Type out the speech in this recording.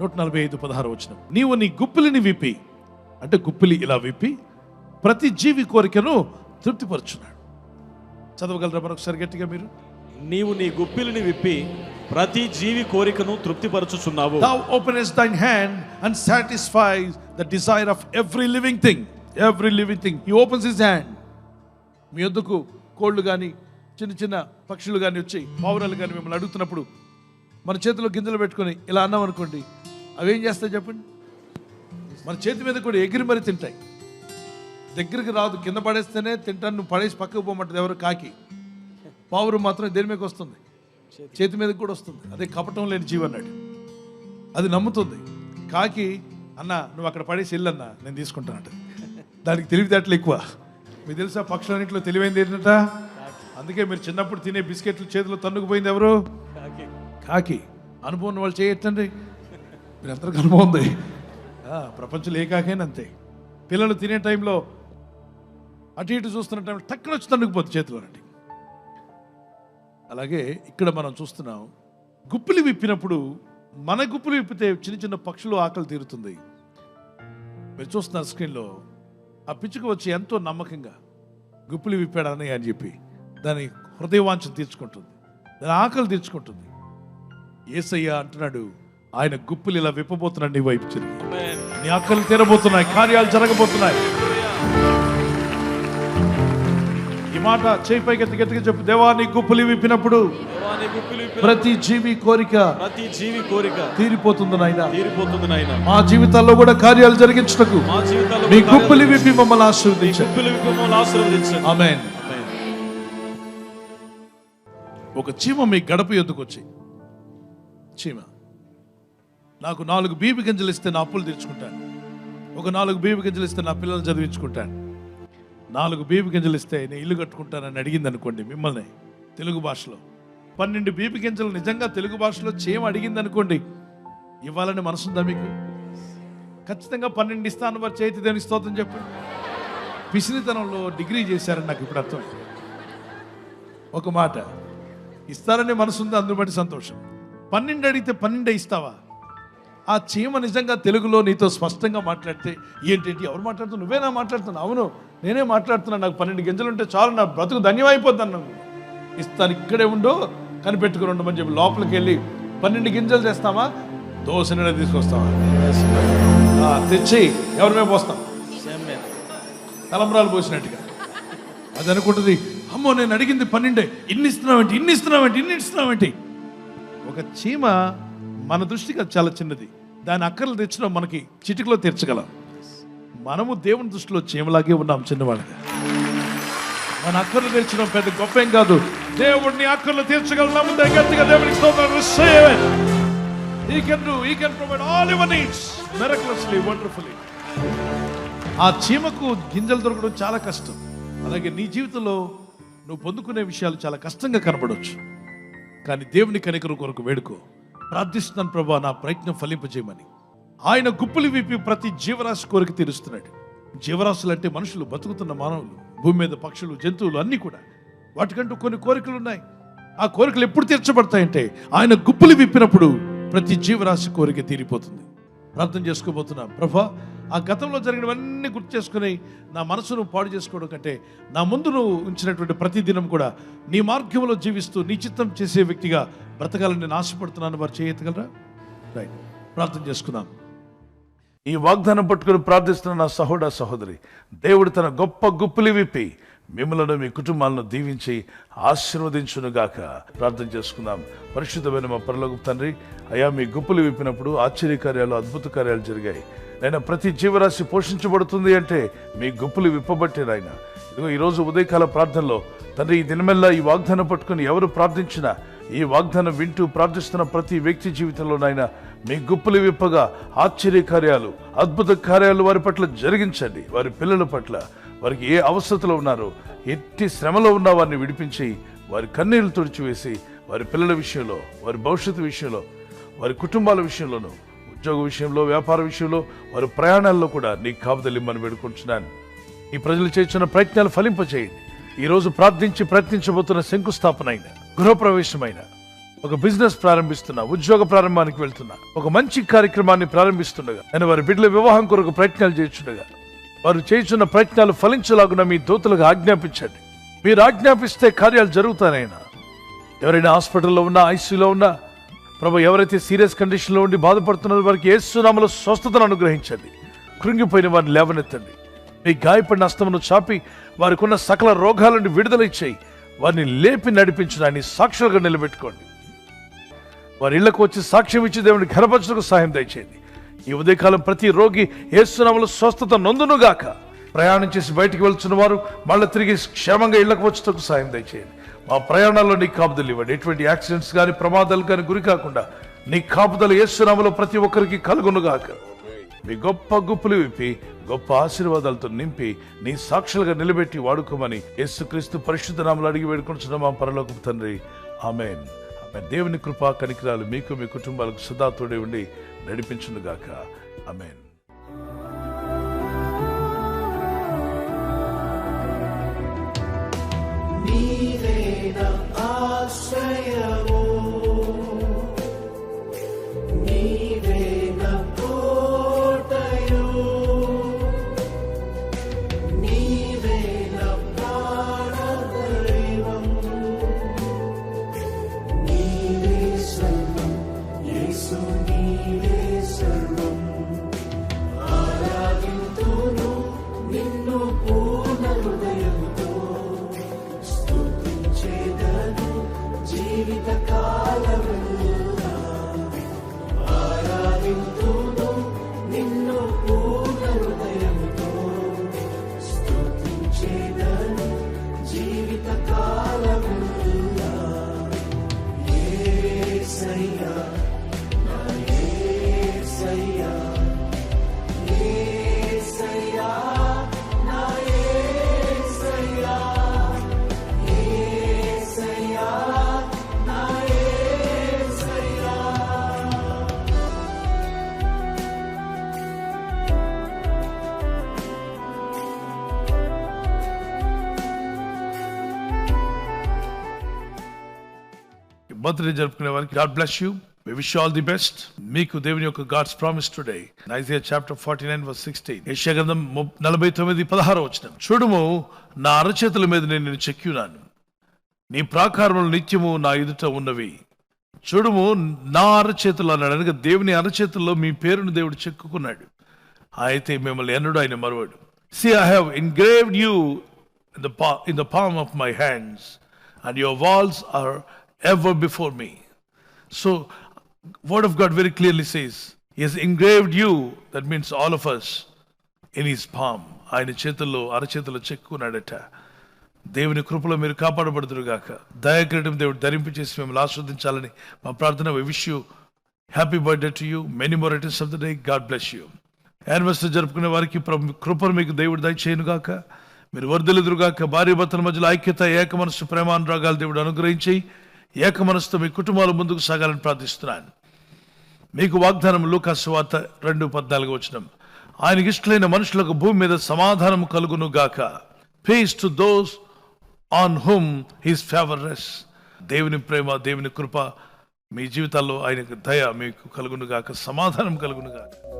నూట నలభై ఐదు పదహారు వచ్చిన నీవు నీ గుప్పిలిని విప్పి అంటే గుప్పిలి ఇలా విప్పి ప్రతి జీవి కోరికను తృప్తిపరుచున్నాడు చదవగలరా మరొకసారి గట్టిగా మీరు నీవు నీ గుప్పిలిని విప్పి ప్రతి జీవి కోరికను తృప్తిపరచుచున్నావు Thou openest thine hand and satisfies the desire of every living thing. Every living thing. He opens his hand. మీ వద్దకు కోళ్ళు కానీ చిన్న చిన్న పక్షులు కానీ వచ్చి పావురాలు కానీ మిమ్మల్ని అడుగుతున్నప్పుడు మన చేతిలో గింజలు పెట్టుకొని ఇలా అన్నాం అనుకోండి అవి ఏం చేస్తాయి చెప్పండి? మన చేతి మీద కూడా ఎగిరి మరి తింటాయి. దగ్గరికి రాదు కింద పడేస్తేనే తింటాను నువ్వు పడేసి పక్కకు పోమంటది ఎవరు? కాకి. పావురం మాత్రం దేని మీదకి వస్తుంది? చేతి. మీదకి కూడా వస్తుంది. అదే కపటం లేని జీవి అన్నాడు. అది నమ్ముతుంది. కాకి అన్న నువ్వు అక్కడ పడేసి వెళ్ళన్నా నేను తీసుకుంటానంట దానికి తెలివితేటలు ఎక్కువ. మీకు తెలుసా పక్షులన్నింటిలో తెలివైంది ఏంటంట? అందుకే మీరు చిన్నప్పుడు తినే బిస్కెట్లు చేతిలో తన్నుకుపోయింది ఎవరు? కాకి. అనుభవం వాళ్ళు చేయొచ్చండి. మీరు అందరికి అనుభవం ఉంది ప్రపంచంలో ఏ అంతే పిల్లలు తినే టైంలో అటు ఇటు చూస్తున్న టైంలో టక్కున వచ్చి తండ్రికిపోతుంది చేతిలో నుండి అలాగే ఇక్కడ మనం చూస్తున్నాం గుప్పులు విప్పినప్పుడు మన గుప్పులు విప్పితే చిన్న చిన్న పక్షులు ఆకలి తీరుతుంది. మీరు చూస్తున్నారు స్క్రీన్లో ఆ పిచ్చుక వచ్చి ఎంతో నమ్మకంగా గుప్పులు విప్పాడని అని చెప్పి దాని హృదయవాంఛను తీర్చుకుంటుంది. దాని ఆకలి తీర్చుకుంటుంది. ఏసయ్య అంటున్నాడు ఆయన గుప్పులు ఇలా విప్పబోతున్నాడు నీ వైపు తిరిగి. నీ ఆకలి తీరబోతున్నాయి కార్యాలు జరగబోతున్నాయి. ఈ మాట చేయి పైకి ఎత్తి చెప్పు. దేవా నీ గుప్పులు విప్పినప్పుడు ప్రతి జీవి కోరిక ప్రతి జీవి కోరిక తీరిపోతుంది నాయన. తీరిపోతుంది నాయన. మా జీవితాల్లో కూడా కార్యాలు జరిగించుటకు మా జీవితాల్లో మీ కార్యాలు గుప్పులు విప్పి మమ్మల్ని ఆశీర్వదించండి. గుప్పిలి విప్పి మమ్మల్ని ఆశీర్వదించండి. ఆమేన్. ఒక చీమ మీ గడప ఎద్దుకు వచ్చి చీమ. నాకు నాలుగు బీపీ గింజలు ఇస్తే నా అప్పులు తీర్చుకుంటాను ఒక నాలుగు బీపీ గింజలు ఇస్తే నా పిల్లలు చదివించుకుంటాను నాలుగు బీపీ గింజలు ఇస్తే నేను ఇల్లు కట్టుకుంటానని అడిగింది అనుకోండి మిమ్మల్ని తెలుగు భాషలో. పన్నెండు బీపీ గింజలు నిజంగా తెలుగు భాషలో చీమ అడిగింది అనుకోండి ఇవ్వాలని మనసుందా మీకు? ఖచ్చితంగా పన్నెండు ఇస్తాను వారి చేతి దేని స్తోత్రం చెప్పండి పిసినితనంలో డిగ్రీ చేశారని నాకు ఇప్పుడు అర్థం. ఒక మాట ఇస్తారనే మనసు అందుబాటు బట్టి సంతోషం. పన్నెండు అడిగితే పన్నెండే ఇస్తావా? ఆ చీమ నిజంగా తెలుగులో నీతో స్పష్టంగా మాట్లాడితే ఏంటంటే ఎవరు మాట్లాడుతున్నా నువ్వేనా మాట్లాడుతున్నావు? అవును నేనే మాట్లాడుతున్నా నాకు పన్నెండు గింజలు ఉంటే చాలు నా బ్రతుకు ధన్యమైపోద్ది అన్నాను ఇస్తాను ఇక్కడే ఉండో కనిపెట్టుకుని ఉండమని చెప్పి. లోపలికి వెళ్ళి పన్నెండు గింజలు చేస్తామా దోశ నిండా తీసుకొస్తావా? ఆ, తెచ్చి ఎవరి మీద. పోస్తాం. తలంబరాలు పోసినట్టుగా. అది అనుకుంటుంది అమ్మో నేను అడిగింది పన్నెండే. ఇన్ని ఇస్తున్నావేంటి? ఇన్ని ఇస్తున్నావేంటి? ఇన్ని ఇస్తున్నావేంటి? ఒక చీమ మన దృష్టికి అది చాలా చిన్నది. దాని అక్కర్లు తెచ్చడం మనకి చిటికలో తీర్చగలం. మనము దేవుని దృష్టిలో చీమలాగే ఉన్నాం చిన్నవాళ్ళగా. మన అక్కర్లు తీర్చడం పెద్ద గొప్ప ఏం కాదు. దేవుడిని అక్కర్లు తీర్చగలము గట్టిగా దేవునికి స్తోత్రం receive it. He can do, he can provide all your needs ఆ చీమకు గింజలు దొరకడం చాలా కష్టం. అలాగే నీ జీవితంలో నువ్వు పొందుకునే విషయాలు చాలా కష్టంగా కనబడవచ్చు కానీ దేవుని కనికరు కొరకు వేడుకో. ప్రార్థిస్తున్నాను ప్రభా నా ప్రయత్నం ఫలింపజేయమని ఆయన గుప్పులు విప్పి ప్రతి జీవరాశి కోరిక తీరుస్తున్నాడు. జీవరాశులు అంటే మనుషులు బతుకుతున్న మానవులు భూమి మీద పక్షులు జంతువులు అన్నీ కూడా. వాటికంటూ కొన్ని కోరికలు ఉన్నాయి ఆ కోరికలు ఎప్పుడు తీర్చబడతాయంటే ఆయన గుప్పులు విప్పినప్పుడు ప్రతి జీవరాశి కోరిక తీరిపోతుంది. ప్రార్థన చేసుకోబోతున్నా. ప్రభా ఆ గతంలో జరిగినవన్నీ గుర్తు చేసుకుని నా మనసును పాడు చేసుకోవడం కంటే నా ముందు నువ్వు ఉంచినటువంటి ప్రతి దినం కూడా నీ మార్గంలో జీవిస్తూ నీ చిత్తం చేసే వ్యక్తిగా బ్రతకాలని నేను ఆశపడుతున్నాను. వారు చేయగలరా? రైట్ ప్రార్థన చేసుకుందాం. ఈ వాగ్దానం పట్టుకుని ప్రార్థిస్తున్న నా సహోడ సహోదరి దేవుడు తన గొప్ప గుప్పులు విప్పి మిమ్మలను మీ కుటుంబాలను దీవించి ఆశీర్వదించునుగాక. ప్రార్థన చేసుకుందాం. పరిశుద్ధమైన మా పరలోకి తండ్రి అయా మీ గుప్పులు విప్పినప్పుడు ఆశ్చర్యకార్యాలు అద్భుత కార్యాలు జరిగాయి. నేను ప్రతి జీవరాశి పోషించబడుతుంది అంటే మీ గుప్పులు విప్పబట్టే నాయన. ఇదిగో ఈరోజు ఉదయకాల ప్రార్థనలో తండ్రి ఈ దినమెల్లా ఈ వాగ్దానం పట్టుకుని ఎవరు ప్రార్థించినా ఈ వాగ్దానం వింటూ ప్రార్థిస్తున్న ప్రతి వ్యక్తి జీవితంలో నాయన మీ గుప్పులు విప్పగా ఆశ్చర్య కార్యాలు అద్భుత కార్యాలు వారి పట్ల జరిగించండి. వారి పిల్లల పట్ల వారికి ఏ అవసరతలో ఉన్నారో ఎట్టి శ్రమలో ఉన్న వారిని విడిపించి వారి కన్నీళ్ళు తుడిచివేసి వారి పిల్లల విషయంలో వారి భవిష్యత్తు విషయంలో వారి కుటుంబాల విషయంలోనూ ఉద్యోగ విషయంలో వ్యాపార విషయంలో వారి ప్రయాణాల్లో కూడా నీకు కాపుదలిమ్మని వేడుకుంటున్నాను. ఈ ప్రజలు చేస్తున్న ప్రయత్నాలు ఫలింపచేయండి ఈ రోజు ప్రార్థించి ప్రయత్నించబోతున్న శంకుస్థాపన అయిన గృహప్రవేశమైన ఒక బిజినెస్ ప్రారంభిస్తున్నా ఉద్యోగ ప్రారంభానికి వెళ్తున్నా ఒక మంచి కార్యక్రమాన్ని ప్రారంభిస్తుండగా నేను వారి బిడ్డల వివాహం కొరకు ప్రయత్నాలు చేస్తుండగా వారు చేస్తున్న ప్రయత్నాలు ఫలించలాగున మీ దూతలకు ఆజ్ఞాపించండి. మీరు ఆజ్ఞాపిస్తే కార్యాలు జరుగుతానైనా. ఎవరైనా హాస్పిటల్లో ఉన్నా ఐసీలో ఉన్నా ప్రభు ఎవరైతే సీరియస్ కండిషన్లో ఉండి బాధపడుతున్నారో వారికి ఏసునామలో స్వస్థతను అనుగ్రహించండి. కృంగిపోయిన వారిని లేవనెత్తండి. మీ గాయపడిన అస్తమును చాపి వారికి ఉన్న సకల రోగాల నుండి విడుదల ఇచ్చేయి. వారిని లేపి నడిపించడాన్ని సాక్షులుగా నిలబెట్టుకోండి. వారి ఇళ్ళకు వచ్చి సాక్ష్యం ఇచ్చి దేవుని ఘనపరచులకు సహాయం దయచేయండి. ఈ ఉదయకాలం ప్రతి రోగి ఏసునామలు స్వస్థత నొందునుగాక. ప్రయాణం చేసి బయటికి వెళ్తున్న వారు మళ్ళీ తిరిగి క్షేమంగా ఇళ్ళకు వచ్చేందుకు సహాయం దయచేయండి. మా ప్రయాణాల్లో నీ కాపుదలు ఇవ్వండి. ఎటువంటి యాక్సిడెంట్స్ కానీ ప్రమాదాలు కానీ గురి కాకుండా నీ కాపుదలు ఏసునామలో ప్రతి ఒక్కరికి కలుగునుగాక. మీ గొప్ప గుప్పులు విప్పి గొప్ప ఆశీర్వాదాలతో నింపి నీ సాక్షులుగా నిలబెట్టి వాడుకోమని యేసుక్రీస్తు పరిశుద్ధ నామలు అడిగి వేడుకుంటున్న మా పరలోకపు తండ్రి. ఆమెన్. ఆమె దేవుని కృపా కనికరాలు మీకు మీ కుటుంబాలకు సదా తోడే ఉండి నడిపించునుగాక. ఆమెన్. నీవేద ఆశ్రయము. నీ బర్త్డే జరుపుకునే వారికి God bless you we wish all the best మీకు దేవుని యొక్క God's promise today Isaiah chapter forty nine verse sixteen యశగ్రంథం నలభై తొమ్మిది పదహారు వచ్చిన చూడుము నా అరచేతుల మీద నేను నేను చెక్కినాను నీ ప్రాకారములు నిత్యము నా ఎదుట ఉన్నవి. చూడుము నా అరచేతులు అన్నాడు అనగా దేవుని అరచేతుల్లో మీ పేరును దేవుడు చెక్కుకున్నాడు. అయితే మిమ్మల్ని ఎన్నడూ ఆయన మరవాడు. See I have engraved you in the pa in the palm of my hands and your walls are ever before me. So, Word of God very clearly says, He has engraved you, that means all of us, in His palm. ఆయన చేతుల్లో అరచేతుల్లో చెక్కున్నాడట. దేవుని కృపలో మీరు కాపాడబడుతురుగాక దయాకిరీటం దేవుడు ధరింపు చేసి మిమ్మల్ని ఆస్వాదించాలని మా ప్రార్థన wish you happy birthday to you many more of the day God bless you anniversary జరుపుకునే వారికి కృపను మీకు దేవుడు దయచేయనుగాక మీరు వర్ధలుదురుగాక భార్య భర్తల మధ్యలో ఐక్యత ఏక మనసు ప్రేమానురాగాలు దేవుడు అనుగ్రహించి ఏక మనసుతో మీ కుటుంబాలు ముందుకు సాగాలని ప్రార్థిస్తున్నాను. మీకు వాగ్దానం లూకాసువార్త రెండు పద్నాలుగు వచ్చిన ఆయనకి ఇష్టమైన మనుషులకు భూమి మీద సమాధానం కలుగును గాక. Peace to those on whom his favourness దేవుని ప్రేమ దేవుని కృప మీ జీవితాల్లో ఆయనకు దయ మీకు కలుగును గాక సమాధానం కలుగును గాక.